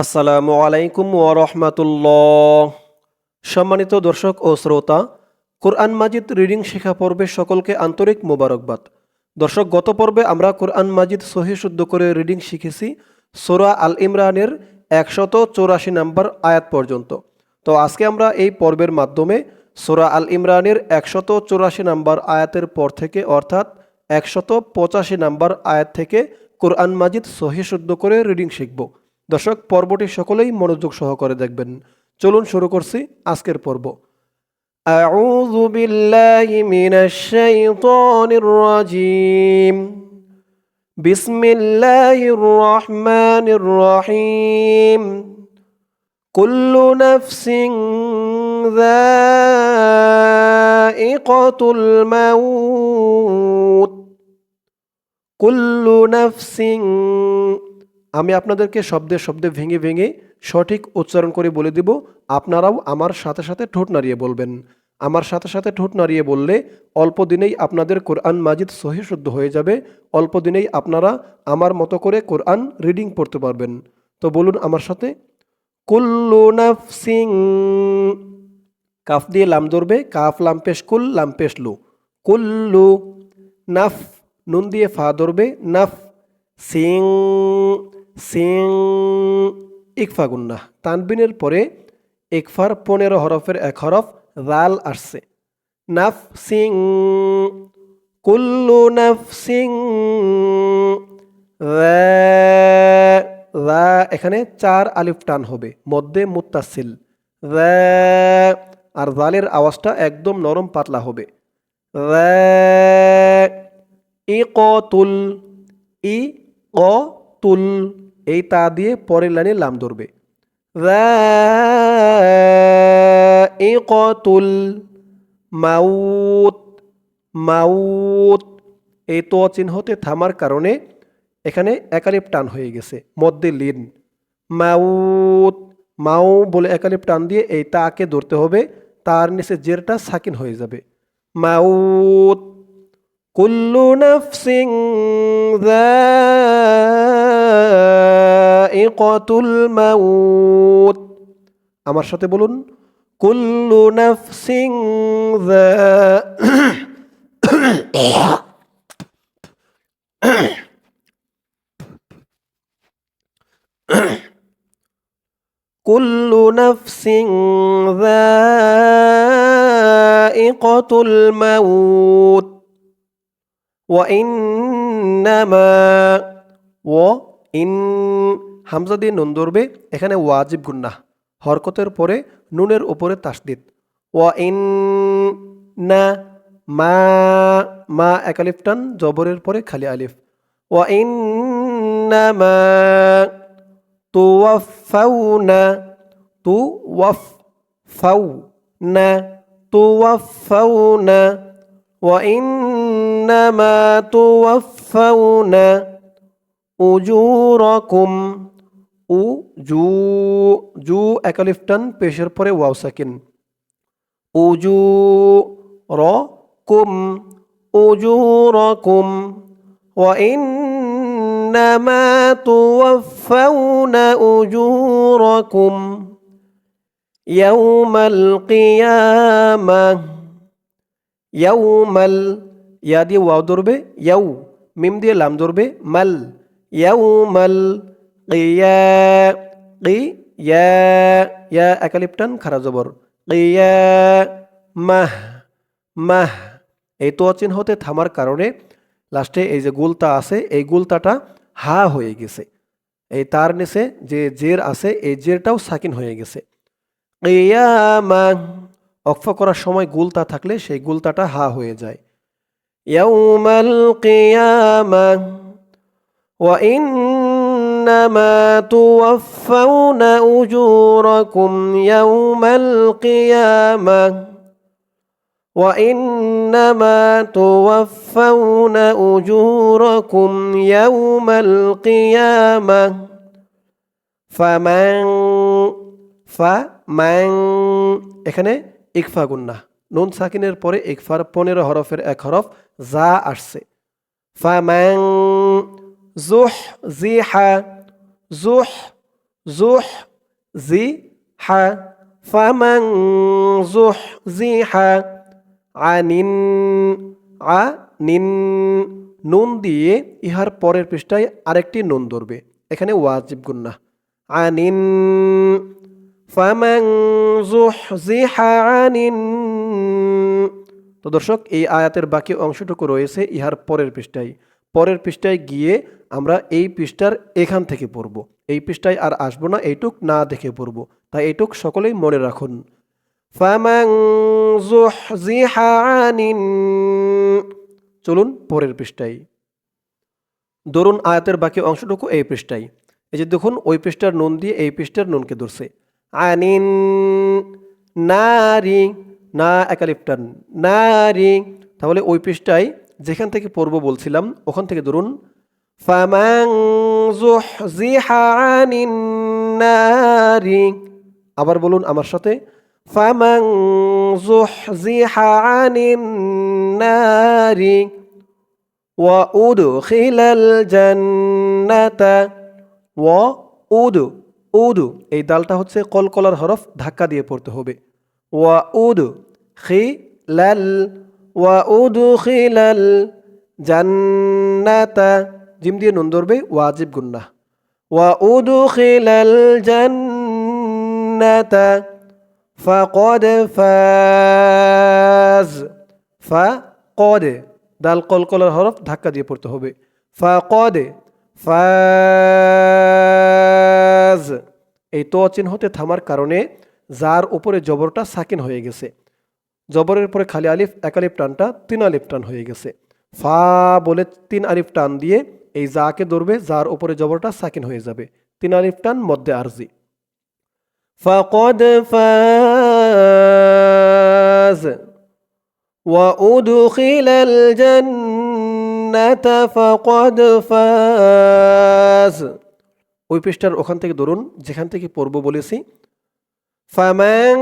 আসসালামু আলাইকুম ওরহমাতুল্লাহ সম্মানিত দর্শক ও শ্রোতা, কোরআন মাজিদ রিডিং শেখা পর্বে সকলকে আন্তরিক মোবারকবাদ। দর্শক, গত পর্বে আমরা কোরআন মাজিদ সহি শুদ্ধ করে রিডিং শিখেছি সোরা আল ইমরানের একশত চৌরাশি নম্বর আয়াত পর্যন্ত। তো আজকে আমরা এই পর্বের মাধ্যমে সোরা আল ইমরানের একশত চৌরাশি নম্বর আয়াতের পর থেকে, অর্থাৎ একশত পঁচাশি নম্বর আয়াত থেকে কোরআন মাজিদ সহি শুদ্ধ করে রিডিং শিখব। দর্শক পর্বটি সকলেই মনোযোগ সহকারে দেখবেন চলুন শুরু করছি আজকের পর্ব أعوذ بالله من الشيطان الرجيم بسم الله الرحمن الرحيم كل نفس ذائقة الموت كل نفس আমি আপনাদেরকে শব্দে শব্দে ভেঙে ভেঙে সঠিক উচ্চারণ করে বলে দিব, আপনারাও আমার সাথে সাথে ঠোঁট নাড়িয়ে বলবেন। আমার সাথে সাথে ঠোঁট নাড়িয়ে বললে অল্প দিনেই আপনাদের কোরআন মাজিদ সহি শুদ্ধ হয়ে যাবে, অল্প দিনেই আপনারা আমার মতো করে কোরআন রিডিং পড়তে পারবেন। তো বলুন আমার সাথে, কুল্লু নাফসিং, কাফ দিয়ে লাম ধরবে, কাফ লাম পেশ কুল, লাম পেশ লু। কুল্লু নাফ, নুন দিয়ে ফা ধরবে, নাফ সিং সিং ইকফা গুন্না তানবিনের পরে ইকফার পনেরো হরফের এক হরফ রাল আসছে। নাফ সিং, কুল্লু নাফ সিং, রা এখানে চার আলিফ টান হবে, মধ্যে মুত্তাসিল আর জালের আওয়াজটা একদম নরম পাতলা হবে। ই কতুল ই ক তুল এই তা দিয়ে পরের লাইনে লাম ধরবে। কতুল মাউত মাউত। এই তো চিহ্নতে থামার কারণে এখানে একালিপ টান হয়ে গেছে, মধ্যে লিন। মাউত, মাউ বলে একালিপ টান দিয়ে এই তাকে ধরতে হবে, তার নিচে জেরটা সাকিন হয়ে যাবে। মাউত কুল্লু নাফসিং যায়িকাতুল মাউত আমার সাথে বলুন কুল্লু নাফসিং যা কুল্লু নাফসিং যায়িকাতুল মাউত ওয়াইন্নামা ও ইন হামজা দিয়ে নুন ধরবে, এখানে ওয়াজিব গুন্না। হরকতের পরে নুনের ওপরে তাসদিদ। ওয়া ইন না মা মা এক আলিফ টান, জবরের পরে খালি আলিফ। ওয়া ইন্নামা তুওয়াফাউনা তু ওয়াফ ফাউ না তুওয়াফাউনা وإنما توفون أجوركم উজু জু একালিফটান পেশের পরে ওয়াও সাকিন উজু র কুম উজু রকুম وإنما توفون أجوركم يوم القيامة ইয়াউমাল ইয়া দিয়ে ওয়াও ধরবে ইয়াউ মিম দিয়ে লাম ধরবে মাল ইয়াউমাল কিয়া কি ইয়া ইয়া একালিপটান খারা জবর কিয়া মাহ মাহ এই তো চিহ্ন হতে থামার কারণে লাস্টে এই যে গুলতা আছে, এই গুলতাটা হা হয়ে গেছে। এই তার নিচে যে জের আছে, এই জেরটাও সাকিন হয়ে গেছে। কিয়ামা অক্ফ করার সময় গুলতা থাকলে সেই গুলতাটা হা হয়ে যায়। ইয়াউমাল কিয়ামা ওয়া ইন্নামা তুওয়াফাউনা উজুরাকুম ইয়াউমাল কিয়ামা وإنما توفون أجوركم يوم القيامة فمن فمن এখানে ইকফা গুন্না নুন সাকিনের পরে ইকফার পনেরো হরফের এক হরফ যা আসছে। ফাম্যাং জুহ জিহা, জুহ জুহ জি হা ফামাং জুহ জি হা আনিন আ নিন নুন দিয়ে ইহার পরের পৃষ্ঠায় আরেকটি নুন ধরবে। এখানে ওয়াজিব গুন্না। আনিন ফামাং জুহজিহা আনিন তো দর্শক, এই আয়াতের বাকি অংশটুকু রয়েছে ইহার পরের পৃষ্ঠায়। পরের পৃষ্ঠায় গিয়ে আমরা এই পৃষ্ঠার এখান থেকে পড়ব। এই পৃষ্ঠায় আর আসব না, এইটুক না দেখে পড়ব। তাই এইটুক সকলেই মনে রাখুন। চলুন পরের পৃষ্ঠায়। ধরুন আয়াতের বাকি অংশটুকু এই পৃষ্ঠায়। এই যে দেখুন, ওই পৃষ্ঠার নুন দিয়ে এই পৃষ্ঠার নুনকে ধরছে। আনিন নারি না একালিপটান, না রি, তাহলে ওই পৃষ্ঠায় যেখান থেকে পড়ব বলছিলাম, ওখান থেকে ধরুন আবার বলুন আমার সাথে এই দালটা হচ্ছে কলকলার হরফ ধাক্কা দিয়ে পড়তে হবে। খি লাল জান্নাতা। জিম দিয়ে নুন ধরবে, ওয়াজিব গুন্না। ওয়া উদু খিলাল জান্নাতা, ফাকদ ফাজ। ফা দাল কলকলার হরফ ধাক্কা দিয়ে পড়তে হবে। ফা ফাজ। এই তো চিহ্নতে থামার কারণে যার উপরে জবরটা সাকিন হয়ে গেছে জবরের পরে খালি আলিফ এক আলিফ টানটা তিন আলিফ টান হয়ে গেছে ফা বলে তিন আলিফ টান দিয়ে এই জাকে ধরবে যার উপরে জবরটা সাকিন হয়ে যাবে তিন আলিফ টান মধ্যে আরজি فقد فاز وأدخل الجنة فقد فاز ওই পৃষ্ঠার ওখান থেকে ধরুন যেখান থেকে পড়ব বলেছি ফামান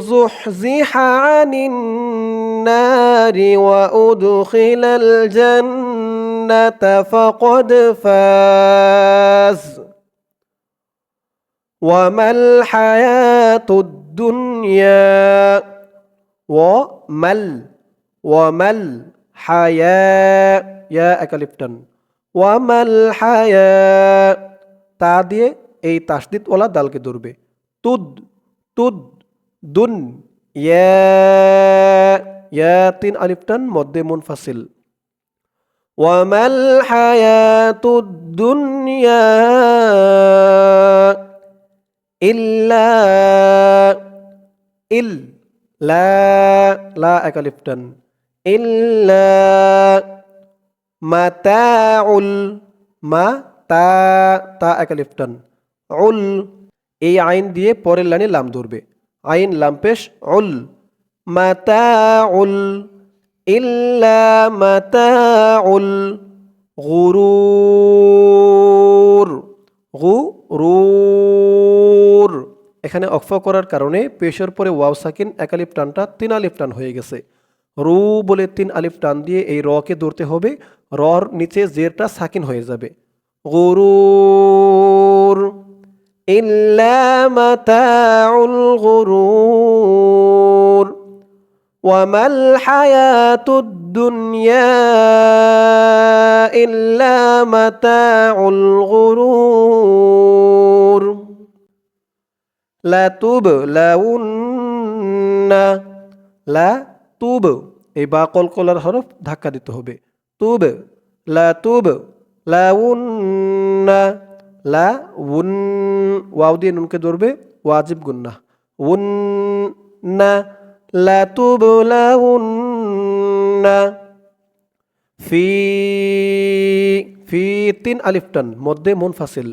زحزح عن النار وأدخل الجنة فقد فاز وما الحياة الدنيا وما ال وما الحياة يا أكلفتن وما الحياة তা দিয়ে এই তাসদিদওয়ালা দালকে ধরবে tud tud dun ya ya tin alif tan modde munfasil. Wa mal hayatud dunya illa il la la alif tan illa mataul ma ta ta alif tan ul এই আইন দিয়ে পরের লাইনে লাম ধরবে। আইন লাম পেশ উল মাতাউল ইল্লা মাতাউল গুরুর গুরুর। এখানে অক্ফ করার কারণে পেশের পরে ওয়াও সাকিন এক আলিফ টানটা তিন আলিফ টান হয়ে গেছে। রু বলে তিন আলিফ টান দিয়ে এই রকে ধরতে হবে, রর নিচে জেরটা সাকিন হয়ে যাবে। গুরুর। إلا متاع الغرور وما الحياة الدنيا إلا متاع الغرور لتبلون لا তুব এই বা কলকলার হরফ ধাক্কা দিতে হবে তুব লা তুব লা উন্না লা উন, ওয়াও দিয়ে নুনকে ধরবে, ওয়াজিব গুন্না। উন না, লা তুব লা উন্না ফি ফি তিন আলিফটান মধ্যে মুনফাসিল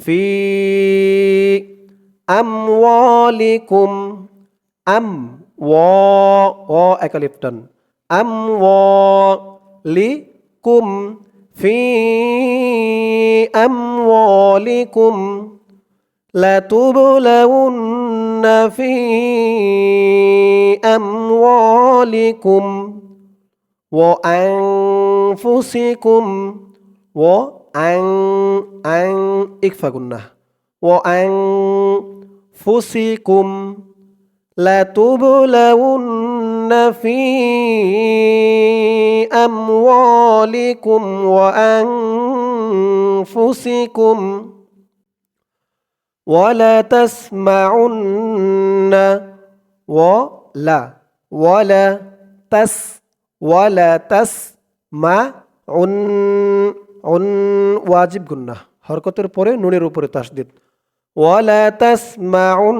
ফি আমওয়ালিকুম, আম ও ও একালিফটান আম লি কুম ফি أموالكم لتبلون في أموالكم وأنفسكم وأن أن اكفى قلنا وأنفسكم لتبلون في أموالكم وأنفسكم ولا تسمعن ولا ولا تس ولا تسمعن উন ওয়াজিব গুন্না হরকতের পরে নুনের উপরে তাসদিদ ওয়ালা তাসমাউন্না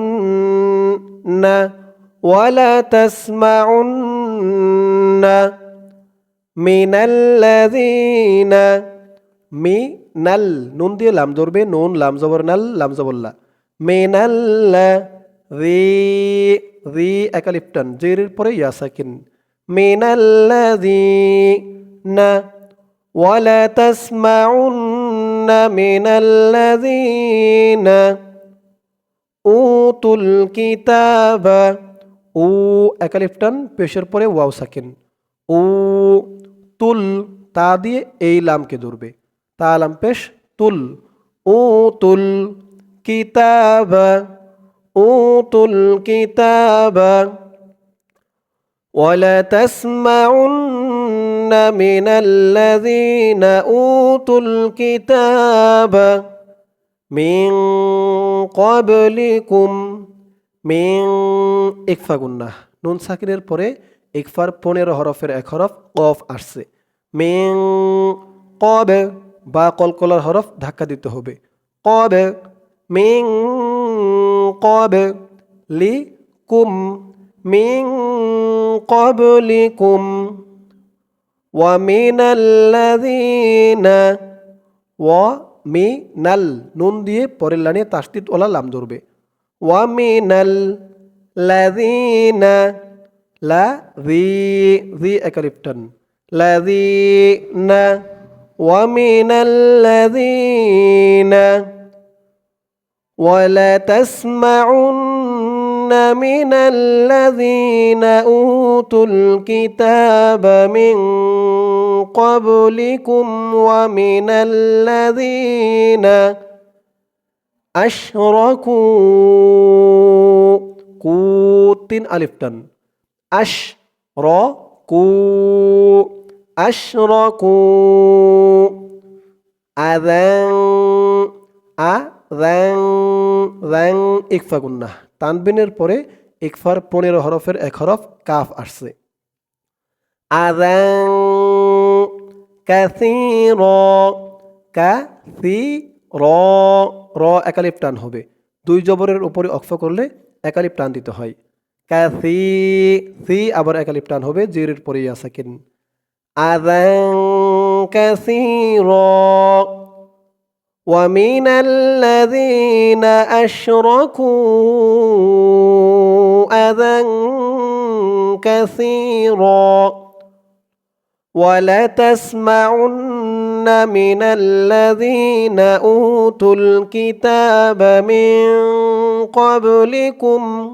ওয়ালা তাসমাউন্না মিনাল্লাযীনা মিনাল নুন দিয়ে লাম ধরবে নুন লাম জবর নাল লাম জবল্লা মিনাল্লা রি রি একালিপ্টান জের পরে ইয়া সাকিন মিনাল্লাযীনা ولا تسمعن من الذين أوتوا الكتاب ও একালিফটান পেশের পরে ওয়াও সাকিন ও তুল তা দিয়ে এই লামকে ধরবে তা লাম পেশ তুল ও তুল কিতাব ও তুল কিতাব ولتسمعن من الذين أوتوا الكتاب من قبلكم من ইকফা গুন্না নুন সাকিনের পরে ইকফার পনেরো হরফের এক হরফ কফ আসছে মিং কবে বা কলকলার হরফ ধাক্কা দিতে হবে। কবে? মিং কবে? লি কুম মিং কবলি কুম ওয়ামিনাল ওয়া নুন দিয়ে পরের লানে তাস্তিত ওলা লাম ধরবে। ওয়ামিনাল লাদিনা লা রি। রি একালিপ্টন। লাদিনা ومن الذين ولا تسمعن من الذين أوتوا الكتاب من قبلكم ومن الذين أشركوا. كوتين ألفتن أشركوا. أشركوا أذن أذن ذن إكفا قلنا তানবিনের পরে ইকফার পনেরো হরফের এক হরফ কাফ আসছে আদাং কাসির কাসি র র একালিপ টান হবে দুই জবরের উপরে অক্ষ করলে একালিপ টান দিতে হয় কাসি সি আবার একালিপ টান হবে জিরের পরে ইয়াসাকিন أذى كثيرا. ومن الذين أشركوا أذى كثيرا. ولتسمعن من الذين أوتوا الكتاب من قبلكم.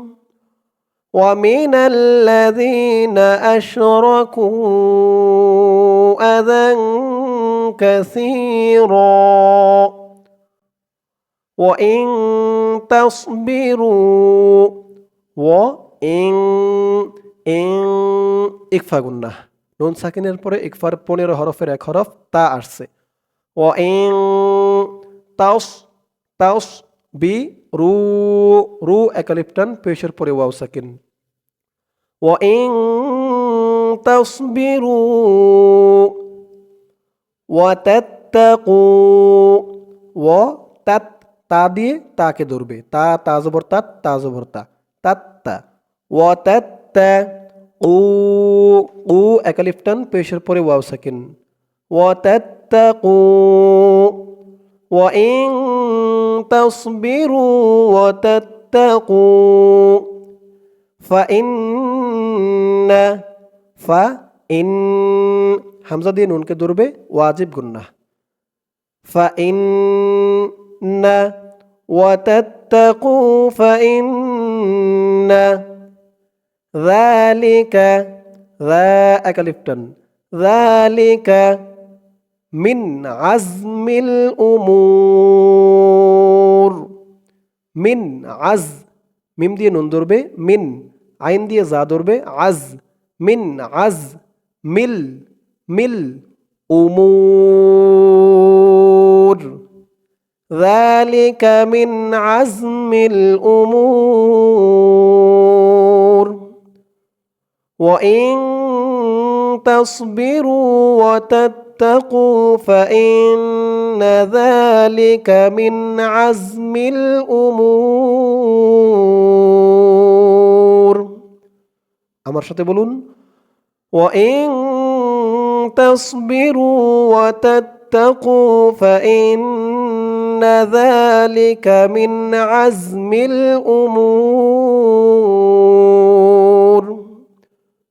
ومن الذين أشركوا أذى كثيرا وإن تصبروا وإن إن ইকফা গুন্না নুন সাকিনের পরে ইকফার পনেরো হরফের এক হরফ তা আসছে ও ইং তাওস তাওস বি রু রু একালিপ্টান পেশের পরে ওয়াও সাকিন ও ইং তাসবিরু ওয়াতাত্তাকু ও তাত তা দিয়ে তাকে ধরবে তা তা জবর তাত তা জবর তা তাত্তা ও তাত্তা উ উ একালিফটান পেশের পরে ওয়াও সাকিন ও তাত্তাকু وإن تصبروا وتتقوا فإن فإن হামজা দিয়ে নুনকে ধরবে ওয়াজিব গুন্না فإن وتتقوا فإن ذلك ذا أكلفتن ذلك من عزم الأمور মিন আজ মিম দিয়ে নুন ধরবে মিন عين دي زا ضرب عز من عز مل مل أمور. ذلك من عزم الأمور. وإن تصبروا وتتقوا فإن ذلك من عزم الأمور. আমার সাথে বলুন وإن تصبروا وتتقوا فإن ذلك من عزم الأمور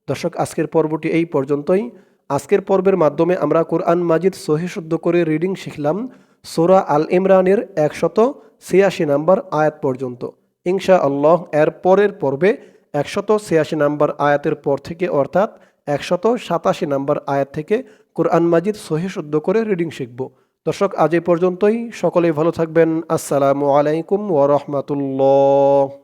দর্শক আজকের পর্বটি এই পর্যন্তই আজকের পর্বের মাধ্যমে আমরা কোরআন মাজিদ সহি শুদ্ধ করে রিডিং শিখলাম সোরা আল ইমরানের একশত ছিয়াশি নাম্বার আয়াত পর্যন্ত ইনশা আল্লাহ এর পরের পর্বে একশত ছিয়াশি নাম্বার আয়াতের পর থেকে, অর্থাৎ একশত সাতাশি নাম্বার আয়াত থেকে কোরআন মাজিদ সহি শুদ্ধ করে রিডিং শিখব। দর্শক, আজ এ পর্যন্তই। সকলেই ভালো থাকবেন। আসসালামু আলাইকুম ওয়া রাহমাতুল্লাহ।